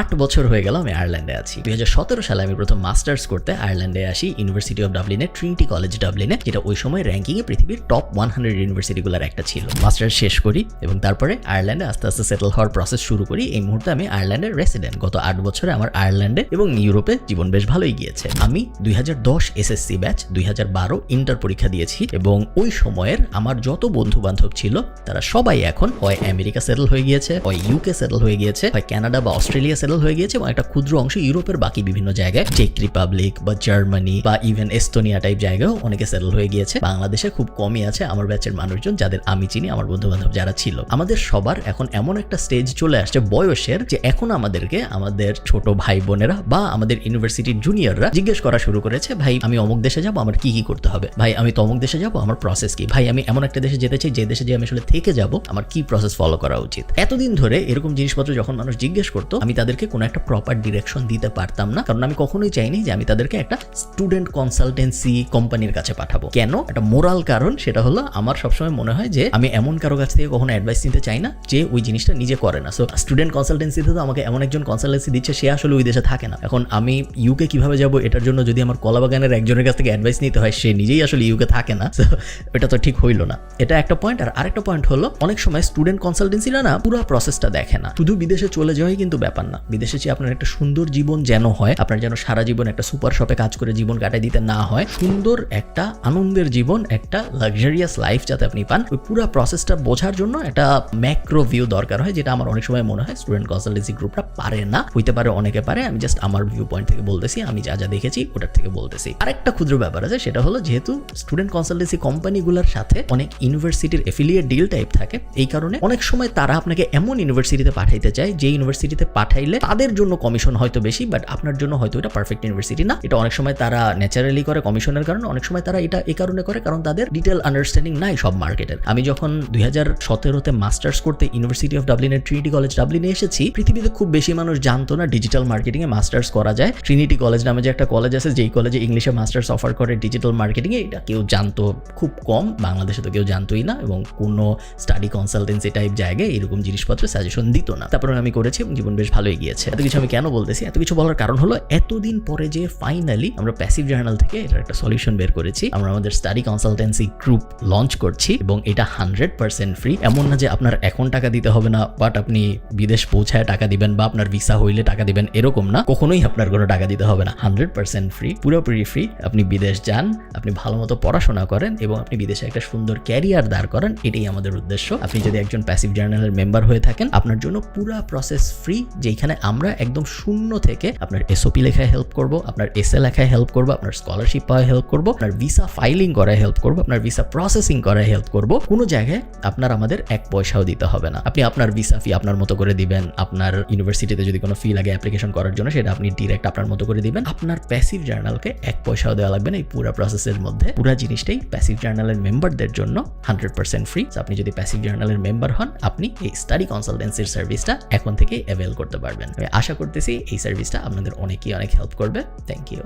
আট বছর হয়ে গেল আমি আয়ারল্যান্ডে আছি। দুই হাজার সতেরো সালে আমি প্রথম মাস্টার্স করতে আয়ারল্যান্ডে আসি ইউনিভার্সিটি অফ ডাবলিনে ট্রিনিটি কলেজ ডাবলিনে যেটা ওই সময় র্যাঙ্কিংয়ে পৃথিবীর টপ ওয়ান হান্ড্রেড ইউনিভার্সিটিগুলোর একটা ছিল। মাস্টার্স শেষ করি এবং তারপরে আয়ারল্যান্ডে আস্তে আস্তে সেটেল হওয়ার প্রসেস শুরু করি। এই মুহূর্তে আমি আয়ারল্যান্ডের রেসিডেন্ট গত আট বছরে আমার আয়ারল্যান্ডে এবং ইউরোপে জীবন বেশ ভালোই গিয়েছে। আমি দুই এসএসসি ব্যাচ দুই হাজার বারো ইন্টার পরীক্ষা দিয়েছি এবং ওই সময়ের আমার যত বন্ধু বান্ধব ছিল, তারা সবাই এখন হয় আমেরিকা সেটেল হয়ে গিয়েছে, হয় ইউকে সেটেল হয়ে গিয়েছে, হয় কানাডা বা অস্ট্রেলিয়া সেটেল হয়ে গিয়েছে এবং একটা ক্ষুদ্র অংশ ইউরোপের বাকি বিভিন্ন জায়গায় চেক রিপাবলিক বা জার্মানি বা ইভেন এস্তোনিয়া টাইপ জায়গায়ও অনেকে সেটেল হয়ে গিয়েছে। বাংলাদেশে খুব কমই আছে আমার ব্যাচের মানুষজন যাদের আমি চিনি, আমার বন্ধু বান্ধব যারা ছিল। আমাদের সবার এখন এমন একটা স্টেজ চলে আসছে বয়সের যে এখন আমাদেরকে আমাদের ছোট ভাই বোনেরা বা আমাদের ইউনিভার্সিটির জুনিয়ররা জিজ্ঞেস করা শুরু করেছে, ভাই, আমি অমুক দেশে যাব, আমার কি কি করতে হবে? ভাই, আমি তমুক দেশে যাব, আমার প্রসেস কি? ভাই, আমি এমন একটা দেশে যেতে চাই, যে দেশে যে আমি আসলে থেকে যাব, আমার কি প্রসেস ফলো করা উচিত? এতদিন ধরে এরকম জিনিসপত্র যখন মানুষ জিজ্ঞেস করতো, আমি তাদেরকে কোনো একটা প্রপার ডিরেকশন দিতে পারতাম না। কারণ আমি কখনোই চাইনি যে আমি তাদেরকে একটা স্টুডেন্ট কনসালটেন্সি কোম্পানির কাছে পাঠাবো। কেন? একটা মোরাল কারণ সেটা হলো আমার সবসময় মনে হয় যে আমি এমন কারও কাছ থেকে কখনো অ্যাডভাইস নিতে চাই না যে ওই জিনিসটা নিজে করে না। সো স্টুডেন্ট কনসালটেন্সিতে তো আমাকে এমন একজন কনসালটেন্সি দিচ্ছে সে আসলে ওই দেশে থাকে না। এখন আমি ইউকে কীভাবে যাব এটার জন্য যদি আমার কলাবাগানের একজনের কাছ থেকে অ্যাডভাইস নিতে হয় সে নিজেই আসলে ইউকে থাকে না। So, এটা তো ঠিক হইল না। এটা একটা পয়েন্ট আর আরেকটা পয়েন্ট হলো অনেক সময় স্টুডেন্ট কনসালটেন্সিরা না পুরো প্রসেসটা দেখে না। শুধু বিদেশে চলে যাওয়াই কিন্তু ব্যাপার না। বিদেশে যে আপনার একটা সুন্দর জীবন যেন হয়, আপনার যেন সারা জীবন একটা সুপার শপে কাজ করে জীবন কাটাই দিতে না হয়, সুন্দর একটা আনন্দের জীবন, একটা লাক্সারিয়াস লাইফ যাতে আপনি পান, ওই পুরো প্রসেসটা বোঝার জন্য একটা ম্যাক্রো ভিউ দরকার হয়, যেটা আমার অনেক সময় মনে হয় স্টুডেন্ট কনসালটেন্সি গ্রুপটা পারে না। হইতে পারে, অনেকে পারে, আমি জাস্ট আমার ভিউ পয়েন্ট থেকে বলতেছি, আমি যা যা দেখেছি ওটার থেকে বলতেছি। আরেকটা ক্ষুদ্র ব্যাপার আছে, সেটা হলো যেহেতু স্টুডেন্ট কনসালটেন্সি কোম্পানিগুলোর সাথে অনেক ইউনিভার্সিটির এফিলিয়েট ডিল টাইপ থাকে, এই কারণে অনেক সময় তারা আপনাকে এমন ইউনিভার্সিটিতে পাঠাইতে চায় যে ইউনিভার্সিটিতে পাঠাইলে তাদের জন্য কমিশন হয়তো বেশি বাট আপনার জন্য হয়তো এটা পারফেক্ট ইউনিভার্সিটি না। এটা অনেক সময় তারা ন্যাচারালি করে কমিশনের কারণে, অনেক সময় তারা এটা এই কারণে করে, কারণ তাদের ডিটেল আন্ডারস্ট্যান্ডিং নাই সব মার্কেটের আমি যখন দুই হাজার সতেরোতে মাস্টার্স করতে ইউনিভার্সিটি অফ ডাবলিনের ট্রিনিটি কলেজ ডাবলিনে এসেছি, পৃথিবীতে খুব বেশি মানুষ জানতো না ডিজিটাল মার্কেটিংয়ে মাস্টার্স করা যায়। ট্রিনিটি কলেজ নামে যে একটা কলেজ আছে, যেই কলেজে ইংলিশে মাস্টার্স অফার করে ডিজিটাল মার্কেটিংয়ে এটা কেউ জানতো খুব কম, বাংলাদেশে তো কেউ জানতোই না, এবং কোনো স্টাডি কনসালটেন্সি টাইপ জায়গায় এরকম জিনিসপত্র সাজেশন দিত না। তারপরে আমি করেছি এবং জীবন বেশ ভালোই গিয়েছে। এত কিছু আমি কেন বলতেছি? এত কিছু বলার কারণ হলো, এতদিন পরে যে ফাইনালি আমরা প্যাসিভ জার্নাল থেকে এটার একটা সলিউশন বের করেছি, আমরা আমাদের স্টাডি কনসালটেন্সি গ্রুপ লঞ্চ করছি এবং এটা হান্ড্রেড পার্সেন্ট ফ্রি এমন না যে আপনার এখন টাকা দিতে হবে না বাট আপনি বিদেশ পৌঁছায় টাকা দিবেন বা আপনার ভিসা হইলে টাকা দিবেন, এরকম না। কখনোই আপনার কোনো টাকা দিতে হবে না। হান্ড্রেড পার্সেন্ট ফ্রি পুরোপুরি ফ্রি আপনি বিদেশ যান, আপনি ভালো মতো পড়াশোনা করেন এবং আপনি বিদেশে একটা সুন্দর ক্যারিয়ার দাঁড় করেন, এটাই আমাদের উদ্দেশ্য। আপনি যদি একজন প্যাসিভ জার্নালের মেম্বার হয়ে থাকেন, আপনার জন্য পুরো প্রসেস ফ্রি যেখানে আমরা একদম শূন্য থেকে আপনার এসওপি লেখায় হেল্প করব, আপনার এসএ লেখায় হেল্প করব, আপনার স্কলারশিপ পাওয়ায় হেল্প করব, আপনার ভিসা ফাইলিং করায় হেল্প করব, আপনার ভিসা প্রসেসিং করায় হেল্প করব। কোনো জায়গায় আপনার আমাদের এক পয়সাও দিতে হবে না। আপনি আপনার ভিসা ফি আপনার মতো করে দিবেন, আপনার ইউনিভার্সিটিতে যদি কোনো ফি লাগে অ্যাপ্লিকেশন করার জন্য, সেটা আপনি ডিরেক্ট আপনার মতো করে দিবেন। আপনার প্যাসিভ জার্নালকে এক পয়সাও দেওয়া লাগবে না, এই পুরো প্রসেসের মধ্যে। পুরো জিনিসটাই প্যাসিভ জার্নালের মেম্বারদের জন্য হান্ড্রেড পার্সেন্ট ফ্রি আপনি যদি প্যাসিভ জার্নালের মেম্বার হন, আপনি এই স্টাডি কনসালটেন্সির সার্ভিসটা এখন থেকেই অ্যাভেল করতে পারবেন। আমি আশা করতেছি এই সার্ভিসটা আপনাদের অনেকেই অনেক হেল্প করবে। Thank you